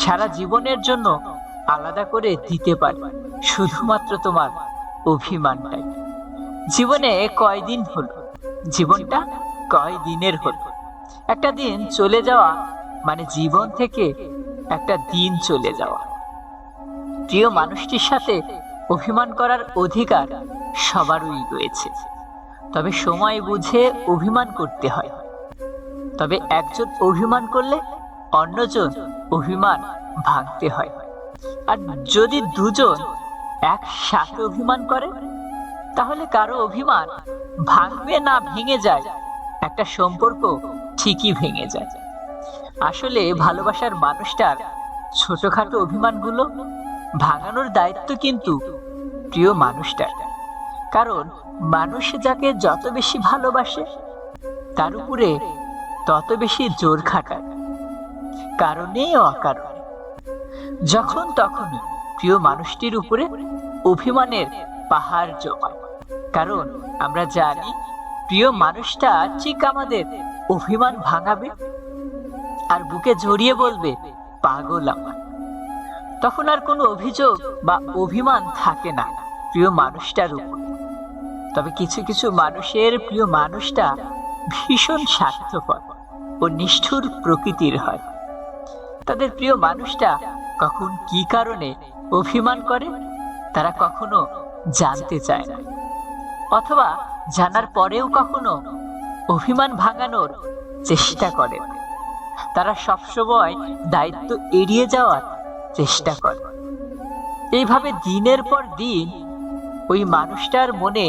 সারা জীবনের জন্য আলাদা করে দিতে পারে। শুধুমাত্র তোমার অভিমানটাই। জীবনে কয়দিন হলো? জীবনটা কয় দিনের হলো? একটা দিন চলে যাওয়া মানে জীবন থেকে একটা দিন চলে যাওয়া। প্রিয় মানুষটির সাথে অভিমান করার অধিকার সবারই রয়েছে। তবে সময় বুঝে অভিমান করতে হয়। তবে একজন অভিমান করলে অন্যজন অভিমান ভাঙতে হয়। আর যদি দুজন একসাথে অভিমান করে, তাহলে কারও অভিমান ভাঙবে না, ভেঙে যায়। একটা সম্পর্ক ঠিকই ভেঙে যায়। আসলে ভালোবাসার মানুষটার ছোটখাটো অভিমানগুলো ভাঙানোর দায়িত্ব কিন্তু প্রিয় মানুষটার। কারণ মানুষ যাকে যত বেশি ভালোবাসে, তার উপরে তত বেশি জোর খাটায়। কারণে অকারণে। যখন তখন প্রিয় মানুষটির উপরে অভিমানের পাহাড় জমায়। কারণ আমরা জানি, প্রিয় মানুষটা ঠিক আমাদের অভিমান ভাঙাবে আর বুকে জড়িয়ে বলবে, পাগল আমার। তখন আর কোনো অভিযোগ বা অভিমান থাকে না প্রিয় মানুষটার উপর। তবে কিছু কিছু মানুষের প্রিয় মানুষটা ভীষণ স্বার্থপর ও নিষ্ঠুর প্রকৃতির হয়। তাদের প্রিয় মানুষটা কখন কি কারণে অভিমান করে, তারা কখনো জানতে চায় না। অথবা জানার পরেও কখনো অভিমান ভাঙানোর চেষ্টা করে তারা সবসময় দায়িত্ব এড়িয়ে যাওয়ার চেষ্টা করে। এইভাবে দিনের পর দিন ওই মানুষটার মনে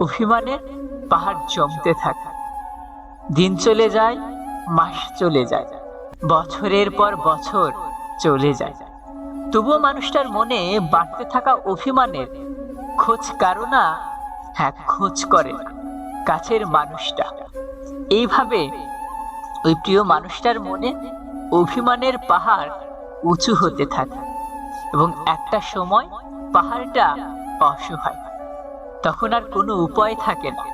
অভিমানের পাহাড় জমতে থাকে। দিন চলে যায়, মাস চলে যায়। বছরের পর বছর চলে যায়। তবুও মানুষটার মনে বাড়তে থাকা অভিমানের খোঁজ কারও না? হ্যাঁ খোঁজ করে কাছের মানুষটা। এইভাবে ওই প্রিয় মানুষটার মনে অভিমানের পাহাড় উঁচু হতে থাকে এবং একটা সময় পাহাড়টা অসহায় তখন আর কোনো উপায় থাকে না,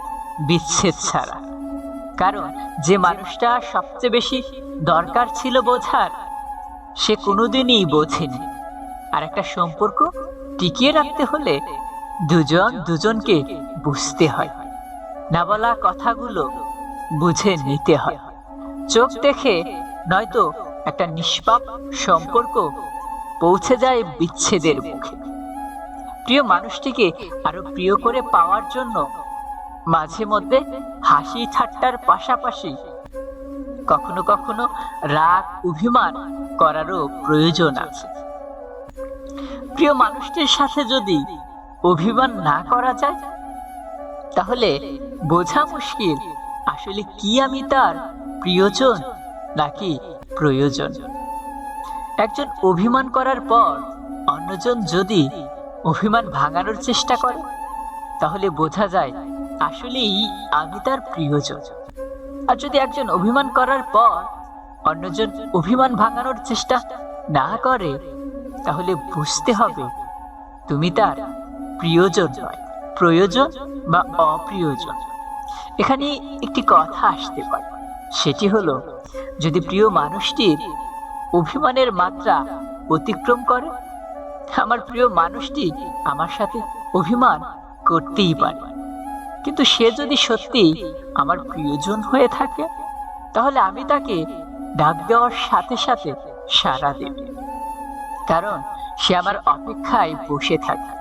বিচ্ছেদ ছাড়া। কারণ যে মানুষটা সবচেয়ে বেশি দরকার ছিল বোঝার, সে কোনোদিনই বোঝেনি। আর একটা সম্পর্ক টিকিয়ে রাখতে হলে দুজন দুজনকে বুঝতে হয়। না বলা কথাগুলো বুঝে নিতে হয়। চোখ দেখে নয়তো একটা নিষ্পাপ সম্পর্ক পৌঁছে যায় বিচ্ছেদের মুখে। প্রিয় মানুষটিকে আরও প্রিয় করে পাওয়ার জন্য মাঝে মধ্যে হাসি ঠাট্টার পাশাপাশি কখনো কখনো রাগ, অভিমান করারও প্রয়োজন আছে। প্রিয় মানুষটির সাথে যদি অভিমান না করা যায়, তাহলে বোঝা মুশকিল আসলে কি আমি তার প্রিয়জন নাকি প্রয়োজন। একজন অভিমান করার পর অন্যজন যদি অভিমান ভাঙানোর চেষ্টা করে, তাহলে বোঝা যায় আসলেই আমি তার প্রিয়জন। আর যদি একজন অভিমান করার পর অন্যজন অভিমান ভাঙানোর চেষ্টা না করে, তাহলে বুঝতে হবে তুমি তার প্রিয়জন নয়, প্রয়োজন বা অপ্রিয়জন। এখানে একটি কথা আসতে পারে। সেটি হলো, যদি প্রিয় মানুষটির অভিমানের মাত্রা অতিক্রম করে, আমার প্রিয় মানুষটি আমার সাথে অভিমান করতেই পারে। কিন্তু সে যদি সত্যি আমার প্রিয়জন হয়ে থাকে, তাহলে আমি তাকে ডাক দেওয়ার সাথে সাথে সাড়া দেবে। কারণ সে আমার অপেক্ষায় বসে থাকে।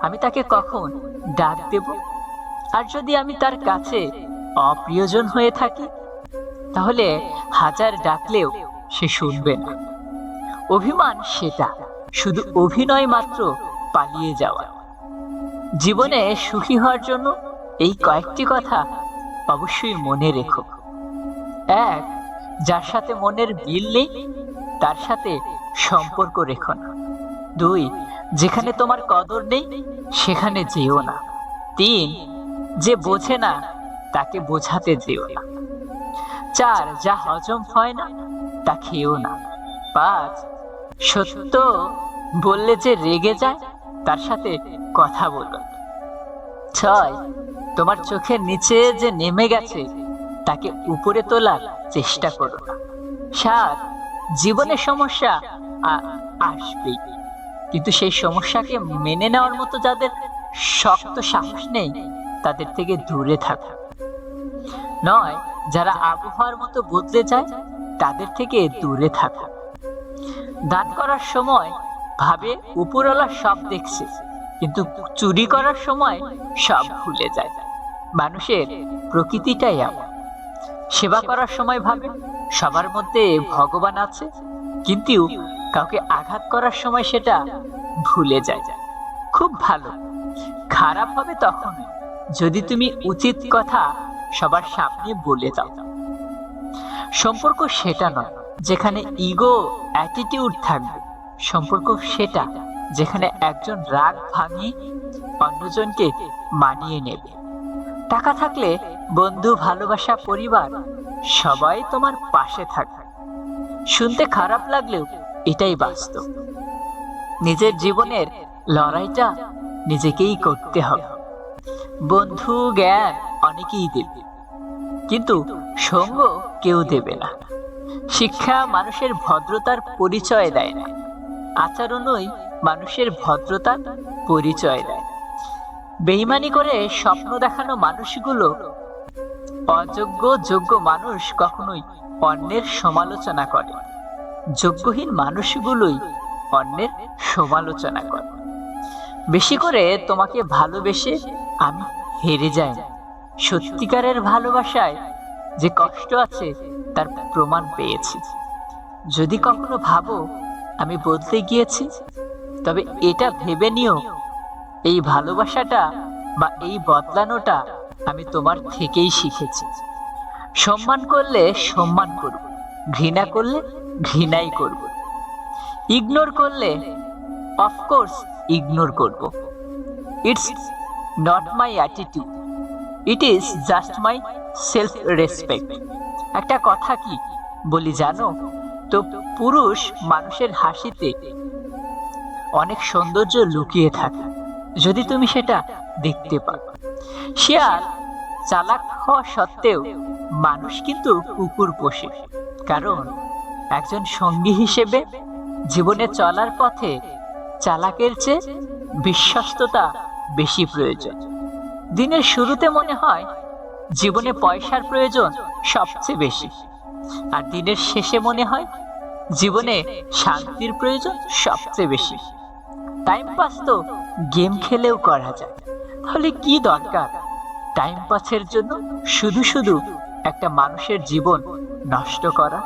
আমি তাকে কখন ডাক দেব? আর যদি আমি তার কাছে অপ্রিয়জন হয়ে থাকি, তাহলে হাজার ডাকলেও সে শুনবে না। অভিমান সেটা, শুধু অভিনয় মাত্র পালিয়ে যাওয়া। জীবনে সুখী হওয়ার জন্য এই কয়েকটি কথা অবশ্যই মনে রেখো। এক, যার সাথে মনের মিল নেই, তার সাথে সম্পর্ক রেখো না। দুই, যেখানে তোমার কদর নেই, সেখানে যেও না। তিন, যে বোঝে না, তাকে বোঝাতে যেও না। চার, যা হজম হয় না, তা খেও না। পাঁচ, সত্য বললে যে রেগে যায়, তার সাথে কথা বলো। ছয়। তোমার চোখের নিচে যে নেমে গেছে, তাকে উপরে তোলার চেষ্টা করো। সাত, জীবনের সমস্যা আ- আসবেই। কিন্তু সেই সমস্যাকে মেনে নেওয়ার মতো যাদের শক্ত সাহস নেই, তাদের থেকে দূরে থাকা। নয়, যারা আবহাওয়ার মতো বদলে যায়, তাদের থেকে দূরে থাকা। দান করার সময় ভাবে উপরওয়ালা সব দেখছে। কিন্তু চুরি করার সময় সব ভুলে যায়। মানুষের প্রকৃতিটাই এমন। সেবা করার সময় ভাবে সবার মধ্যে ভগবান আছে, কিন্তু কাউকে আঘাত করার সময় সেটা ভুলে যায়। খুব ভালো। খারাপ হবে তখন যদি তুমি উচিত কথা সবার সামনে বলে দাও। সম্পর্ক সেটা নয়, যেখানে ইগো অ্যাটিটিউড থাকবে। সম্পর্ক সেটা যেখানে একজন রাগ ভাঙি অন্যজনকে মানিয়ে নেবে। টাকা থাকলে বন্ধু, ভালোবাসা, পরিবার সবাই তোমার পাশে থাকবে। শুনতে খারাপ লাগলেও এটাই বাস্তব। নিজের জীবনের লড়াইটা নিজেকেই করতে হবে। বন্ধু, জ্ঞান অনেকেই দেবে, কিন্তু সঙ্গ কেউ দেবে না। শিক্ষা মানুষের ভদ্রতার পরিচয় দেয় না। আচরণই মানুষের ভদ্রতার পরিচয় দেয়। বেইমানি করে স্বপ্ন দেখানো মানুষগুলো অযোগ্য, যোগ্য মানুষ কখনোই অন্যের সমালোচনা করে। যোগ্যহীন মানুষগুলোই অন্যের সমালোচনা করে। বেশি করে তোমাকে ভালোবেসে আমি হেরে যাই। সত্যিকারের ভালোবাসায় যে কষ্ট আছে, তার প্রমাণ পেয়েছি। যদি কখনো ভাবো, আমি বদলে গিয়েছি তবে এটা ভেবে নিও, এই ভালোবাসাটা বা এই বদলানোটা আমি তোমার থেকেই শিখেছি। সম্মান করলে সম্মান করব, ঘৃণা করলে ঘৃণাই করব। ইগনোর করলে অফকোর্স ইগনোর করব। It's not my attitude it is just my self respect একটা কথা কি, বলি জানো? তো পুরুষ মানুষের হাসিতে অনেক সৌন্দর্য লুকিয়ে থাকে, যদি তুমি সেটা দেখতে পাও। শিয়াল চালাক হওয়া সত্ত্বেও মানুষ কিন্তু কুকুর পোষে, কারণ একজন সঙ্গী হিসেবে জীবনে চলার পথে চালাকের চেয়ে বিশ্বস্ততা বেশি প্রয়োজন। দিনের শুরুতে মনে হয় জীবনে পয়সার প্রয়োজন সবচেয়ে বেশি, আর দিনের শেষে মনে হয় জীবনে শান্তির প্রয়োজন সবচেয়ে বেশি। টাইম পাস তো গেম খেলেও করা যায়। তাহলে কি দরকার? টাইম পাসের জন্য শুধু শুধু একটা মানুষের জীবন নষ্ট করা?